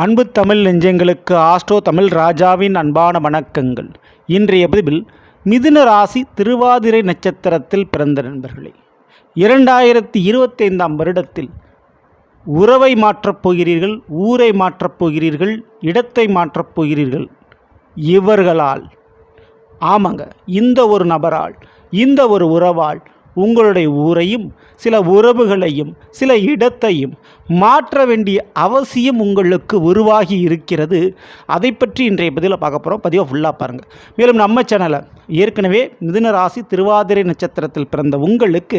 அன்பு தமிழ் நெஞ்சங்களுக்கு ஆஸ்ட்ரோ தமிழ் ராஜாவின் அன்பான வணக்கங்கள். இன்றைய பதிவில் மிதுன ராசி திருவாதிரை நட்சத்திரத்தில் பிறந்த நண்பர்களே இரண்டாயிரத்தி இருபத்தைந்தாம் வருடத்தில் உறவை மாற்றப் போகிறீர்கள் ஊரை மாற்றப் போகிறீர்கள் இடத்தை மாற்றப் போகிறீர்கள். இவர்களால் ஆமாங்க இந்த ஒரு நபரால் இந்த ஒரு உறவால் உங்களுடைய ஊரையும் சில உறவுகளையும் சில இடத்தையும் மாற்ற வேண்டிய அவசியம் உங்களுக்கு உருவாகி இருக்கிறது. அதை பற்றி இன்றைய பதிவில் பார்க்க போகிறோம் பதிவாக ஃபுல்லாக பாருங்கள் மேலும் நம்ம சேனலை ஏற்கனவே மிதுன ராசி திருவாதிரை நட்சத்திரத்தில் பிறந்த உங்களுக்கு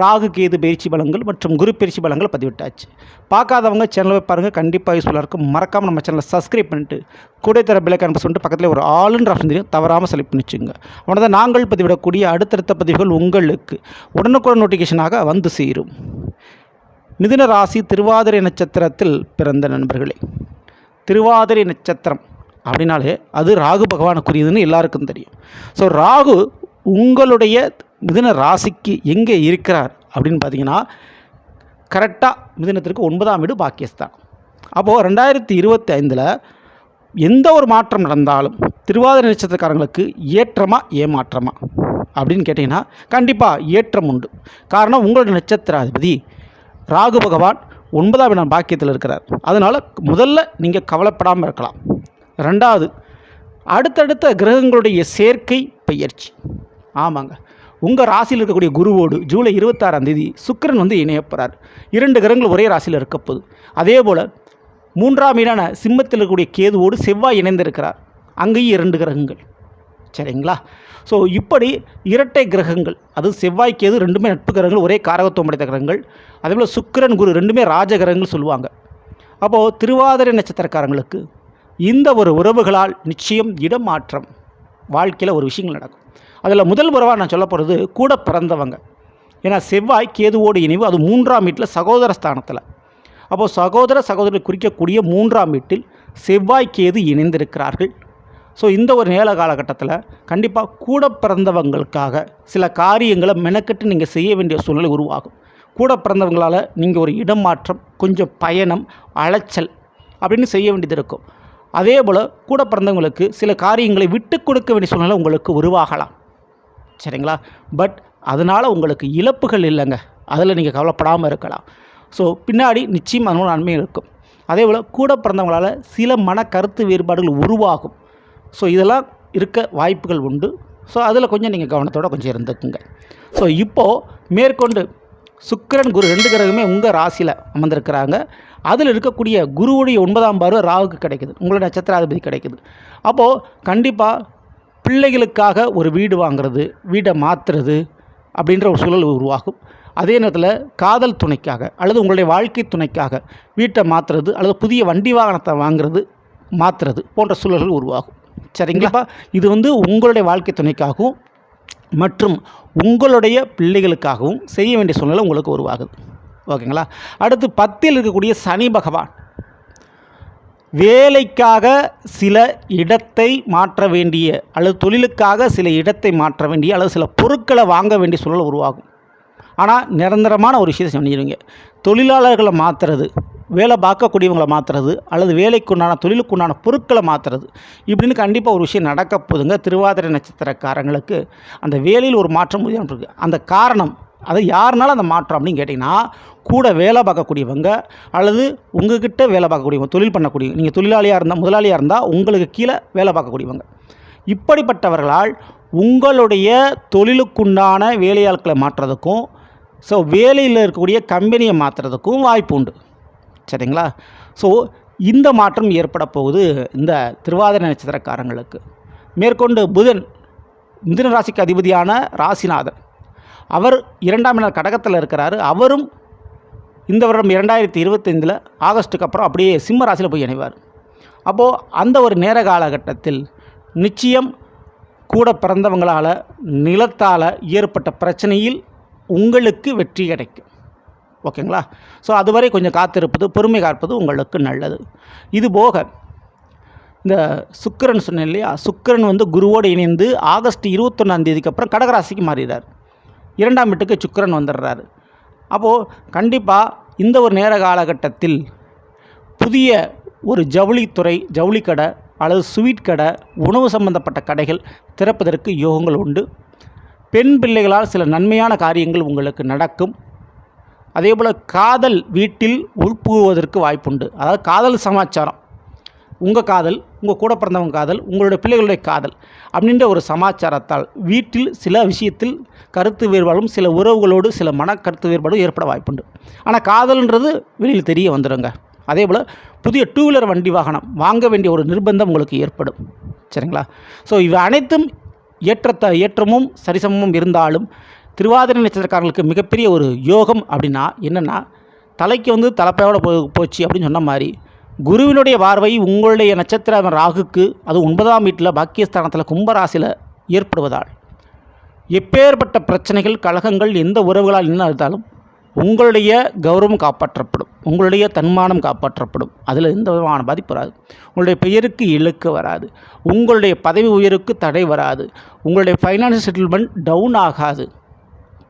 ராகு கேது பயிற்சி பலங்கள் மற்றும் குரு பயிற்சி பலங்கள் பதிவிட்டாச்சு. பார்க்காதவங்க சேனலை பாருங்கள் கண்டிப்பாக யூஸ்ஃபுல்லாக இருக்கும். மறக்காமல் நம்ம சேனலை சப்ஸ்கிரைப் பண்ணிட்டு கூட தர பிள்ளை அனுப்ப சொல்லிட்டு பக்கத்தில் ஒரு ஆளுன்ற ஆப்ஷன் தெரியும். தவறாமல் செலக்ட் பண்ணி வச்சுங்க உடனே நாங்கள் பதிவிடக்கூடிய அடுத்தடுத்த பதிவுகள் உங்களுக்கு உடனுக்குடன் நோட்டிஃபிகேஷனாக வந்து சேரும். மிதுன ராசி திருவாதிரை நட்சத்திரத்தில் பிறந்த நண்பர்களே. திருவாதிரை நட்சத்திரம் அப்படின்னாலே அது ராகு பகவானுக்குரியதுன்னு எல்லாருக்கும் தெரியும். ஸோ ராகு உங்களுடைய மிதுன ராசிக்கு எங்கே இருக்கிறார் அப்படின்னு பார்த்தீங்கன்னா கரெக்டாக மிதுனத்திற்கு ஒன்பதாம் வீடு பாக்கியஸ்தான் அப்போது ரெண்டாயிரத்தி இருபத்தி ஐந்தில் எந்த ஒரு மாற்றம் நடந்தாலும் திருவாதிரை நட்சத்திரக்காரங்களுக்கு ஏற்றமா ஏமாற்றமா? அப்படின்னு கேட்டிங்கன்னா கண்டிப்பாக ஏற்றம் உண்டு. காரணம் உங்களோட நட்சத்திராதிபதி ராகு பகவான் ஒன்பதாம் இடம் பாக்கியத்தில் இருக்கிறார். அதனால் முதல்ல நீங்கள் கவலைப்படாமல் இருக்கலாம். ரெண்டாவது அடுத்தடுத்த கிரகங்களுடைய சேர்க்கை பயிற்சி. ஆமாங்க. உங்கள் ராசியில் இருக்கக்கூடிய குருவோடு ஜூலை இருபத்தாறாம் தேதி சுக்கிரன் வந்து இணையப்படுறார் இரண்டு கிரகங்கள் ஒரே ராசியில் இருக்க போகுது. அதே போல் மூன்றாம் வீடான சிம்மத்தில் இருக்கக்கூடிய கேதுவோடு செவ்வாய் இணைந்திருக்கிறார். அங்கேயும் இரண்டு கிரகங்கள். சரிங்களா? ஸோ இப்படி இரட்டை கிரகங்கள் அது செவ்வாய் கேது ரெண்டுமே நட்பு கிரகங்கள் ஒரே காரகத்துவம் படைத்த கிரகங்கள் அதேபோல் சுக்கிரன் குரு ரெண்டுமே ராஜ கிரகங்கள் சொல்லுவாங்க. அப்போது திருவாதிரை நட்சத்திரக்காரங்களுக்கு இந்த ஒரு உறவுகளால் நிச்சயம் இடமாற்றம் வாழ்க்கையில் ஒரு விஷயங்கள் நடக்கும். அதில் முதல் உறவாக நான் சொல்ல போகிறது கூட பிறந்தவங்க. ஏன்னா செவ்வாய் கேதுவோடு இணைவு அது மூன்றாம் வீட்டில் சகோதர ஸ்தானத்தில். அப்போது சகோதர சகோதரர் குறிக்கக்கூடிய மூன்றாம் வீட்டில் செவ்வாய் கேது இணைந்திருக்கிறார்கள். ஸோ இந்த ஒரு நேர காலகட்டத்தில் கண்டிப்பாக கூட பிறந்தவங்களுக்காக சில காரியங்களை மெனக்கெட்டு நீங்கள் செய்ய வேண்டிய சூழ்நிலை உருவாகும். கூட பிறந்தவங்களால் நீங்கள் ஒரு இடம் மாற்றம் கொஞ்சம் பயணம் அலைச்சல் அப்படின்னு செய்ய வேண்டியது இருக்கும். அதே போல் கூட பிறந்தவங்களுக்கு சில காரியங்களை விட்டு கொடுக்க வேண்டிய சூழ்நிலை உங்களுக்கு உருவாகலாம். சரிங்களா? பட் அதனால் உங்களுக்கு இழப்புகள் இல்லைங்க. அதில் நீங்கள் கவலைப்படாமல் இருக்கலாம். ஸோ பின்னாடி நிச்சயம் அதனோட நன்மை இருக்கும். அதே போல் கூட பிறந்தவங்களால் சில மன கருத்து வேறுபாடுகள் உருவாகும். ஸோ இதெல்லாம் இருக்க வாய்ப்புகள் உண்டு. ஸோ அதில் கொஞ்சம் நீங்கள் கவனத்தோடு கொஞ்சம் இருந்துக்குங்க. ஸோ இப்போது மேற்கொண்டு சுக்கரன் குரு ரெண்டு கிரகமே உங்கள் ராசியில் அமர்ந்திருக்கிறாங்க. அதில் இருக்கக்கூடிய குருவுடைய ஒன்பதாம் பார்வை ராகுக்கு கிடைக்குது. உங்களோட நட்சத்திராதிபதி கிடைக்குது. அப்போது கண்டிப்பாக பிள்ளைகளுக்காக ஒரு வீடு வாங்குறது வீடை மாற்றுறது அப்படின்ற ஒரு சூழல் உருவாகும். அதே நேரத்தில் காதல் துணைக்காக அல்லது உங்களுடைய வாழ்க்கை துணைக்காக வீட்டை மாற்றுறது அல்லது புதிய வண்டி வாகனத்தை வாங்குறது மாற்றுறது போன்ற சூழல்கள் உருவாகும். சரிங்களா இது வந்து உங்களுடைய வாழ்க்கை துணைக்காகவும் மற்றும் உங்களுடைய பிள்ளைகளுக்காகவும் செய்ய வேண்டிய சூழ்நிலை உங்களுக்கு உருவாகுது. ஓகேங்களா? அடுத்து பத்தில் இருக்கக்கூடிய சனி பகவான். வேலைக்காக சில இடத்தை மாற்ற வேண்டிய அல்லது தொழிலுக்காக சில இடத்தை மாற்ற வேண்டிய அல்லது சில பொருட்களை வாங்க வேண்டிய சூழல் உருவாகும். ஆனால் நிரந்தரமான ஒரு விஷயத்தை செஞ்சிருவீங்க தொழிலாளர்களை மாற்றுறது வேலை பார்க்கக்கூடியவங்களை மாற்றுறது அல்லது வேலைக்குண்டான தொழிலுக்குண்டான பொருட்களை மாற்றுறது இப்படின்னு கண்டிப்பாக ஒரு விஷயம் நடக்க போதுங்க திருவாதிரை நட்சத்திரக்காரங்களுக்கு அந்த வேலையில் ஒரு மாற்றம் இருக்குது அந்த காரணம் அதை யாருனால அந்த மாற்றம் அப்படின்னு கேட்டிங்கன்னா கூட வேலை பார்க்கக்கூடியவங்க அல்லது உங்ககிட்ட வேலை பார்க்கக்கூடியவங்க தொழில் பண்ணக்கூடியவங்க நீங்கள் தொழிலாளியாக இருந்தால் முதலாளியாக இருந்தால் உங்களுக்கு கீழே வேலை பார்க்கக்கூடியவங்க. இப்படிப்பட்டவர்களால் உங்களுடைய தொழிலுக்குண்டான வேலையாட்களை மாற்றுறதுக்கும் ஸோ வேலையில் இருக்கக்கூடிய கம்பெனியை மாற்றுறதுக்கும் வாய்ப்பு உண்டு. சரிங்களா? ஸோ இந்த மாற்றம் ஏற்பட போகுது இந்த திருவாதிரை நட்சத்திரக்காரங்களுக்கு. மேற்கொண்டு புதன் மிதுன ராசிக்கு அதிபதியான ராசிநாதன். அவர் இரண்டாம் இடம் கடகத்தில் இருக்கிறாரு. அவரும் இந்த வருடம் இரண்டாயிரத்தி இருபத்தைந்தில் ஆகஸ்ட்டுக்கு அப்புறம் அப்படியே சிம்ம ராசியில் போய் இணைவார். அப்போது அந்த ஒரு நேர காலகட்டத்தில் நிச்சயம் கூட பிறந்தவங்களால் நிலத்தால் ஏற்பட்ட பிரச்சனையில் உங்களுக்கு வெற்றி கிடைக்கும். ஓகேங்களா? ஸோ அதுவரை கொஞ்சம் காத்திருப்பது பொறுமை காப்பது உங்களுக்கு நல்லது. இது போக இந்த சுக்கிரன் சொன்னேன் இல்லையா? சுக்கிரன் வந்து குருவோடு இணைந்து ஆகஸ்ட் இருபத்தொன்னாம் தேதிக்கு அப்புறம் கடகராசிக்கு மாறிடுறார் இரண்டாம் வீட்டுக்கு சுக்கிரன் வந்துடுறாரு. அப்போது கண்டிப்பாக இந்த ஒரு நேர காலகட்டத்தில் புதிய ஒரு ஜவுளித்துறை ஜவுளி கடை அல்லது ஸ்வீட் கடை உணவு சம்பந்தப்பட்ட கடைகள் திறப்பதற்கு யோகங்கள் உண்டு. பெண் பிள்ளைகளால் சில நன்மையான காரியங்கள் உங்களுக்கு நடக்கும். அதே போல் காதல் வீட்டில் உள்புகுவதற்கு வாய்ப்புண்டு. அதாவது காதல் சமாச்சாரம். உங்கள் காதல் உங்கள் கூட பிறந்தவங்க காதல் உங்களுடைய பிள்ளைகளுடைய காதல் அப்படின்ற ஒரு சமாச்சாரத்தால் வீட்டில் சில விஷயத்தில் கருத்து வேறுபாடும் சில உறவுகளோடு சில மன கருத்து வேறுபாடும் ஏற்பட வாய்ப்புண்டு. ஆனால் காதல்ன்றது வெளியில் தெரிய வந்துடுங்க அதே போல் புதிய டூ வீலர் வண்டி வாகனம் வாங்க வேண்டிய ஒரு நிர்பந்தம் உங்களுக்கு ஏற்படும். சரிங்களா? ஸோ இவை அனைத்தும் ஏற்றத்த ஏற்றமும் சரிசமமும் இருந்தாலும் திருவாதிரை நட்சத்திரக்காரங்களுக்கு மிகப்பெரிய ஒரு யோகம் அப்படின்னா என்னென்னா தலைக்கு வந்து தலைப்பையோட போ போச்சு அப்படின்னு சொன்ன மாதிரி குருவினுடைய பார்வை உங்களுடைய நட்சத்திர ராகுக்கு அது ஒன்பதாம் வீட்டில் பாக்கியஸ்தானத்தில் கும்பராசியில் ஏற்படுவதால் எப்பேற்பட்ட பிரச்சனைகள் கழகங்கள் எந்த உறவுகளால் என்ன இருந்தாலும் உங்களுடைய கௌரவம் காப்பாற்றப்படும். உங்களுடைய தன்மானம் காப்பாற்றப்படும். அதில் எந்த விதமான பாதிப்பு வராது. உங்களுடைய பெயருக்கு இழுக்கு வராது. உங்களுடைய பதவி உயருக்கு தடை வராது. உங்களுடைய ஃபைனான்சியல் செட்டில்மெண்ட் டவுன் ஆகாது.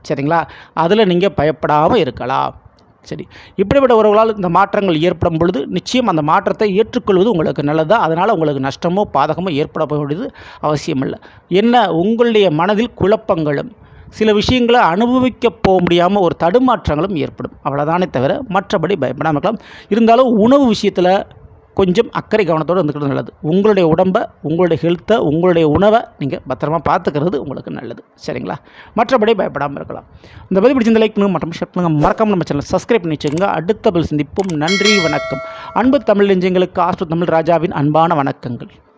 சரிங்களா? அதில் நீங்கள் பயப்படாமல் இருக்கலாம். சரி. இப்படிப்பட்ட உறவுகளால் இந்த மாற்றங்கள் ஏற்படும் பொழுது நிச்சயம் அந்த மாற்றத்தை ஏற்றுக்கொள்வது உங்களுக்கு நல்லது? அதனால் உங்களுக்கு நஷ்டமோ பாதகமோ ஏற்பட வேண்டியது அவசியமில்லை என்ன? உங்களுடைய மனதில் குழப்பங்களும் சில விஷயங்களை அனுபவிக்க போக முடியாமல் ஒரு தடுமாற்றங்களும் ஏற்படும். அவ்வளோதானே தவிர மற்றபடி பயப்படாமல் இருக்கலாம். இருந்தாலும் உணவு விஷயத்தில் கொஞ்சம் அக்கறை கவனத்தோடு இருந்துக்கிறது நல்லது. உங்களுடைய உடம்பை உங்களுடைய ஹெல்த்தை உங்களுடைய உணவை நீங்கள் பத்திரமா பார்த்துக்கிறது உங்களுக்கு நல்லது. சரிங்களா? மற்றபடி பயப்படாமல் இருக்கலாம். இந்த பதிவு பிடிச்சிருந்த லைக் பண்ணுங்கள் மற்றும் ஷேர் பண்ணுங்கள் மறக்காமல் நம்ம சேனல் சப்ஸ்கிரைப் பண்ணி வச்சுக்கோங்க. அடுத்த பில் சந்திப்போம். நன்றி வணக்கம். அன்பு தமிழ் நெஞ்சங்களுக்கு ஆஸ்ட்ரோ தமிழ் ராஜாவின் அன்பான வணக்கங்கள்.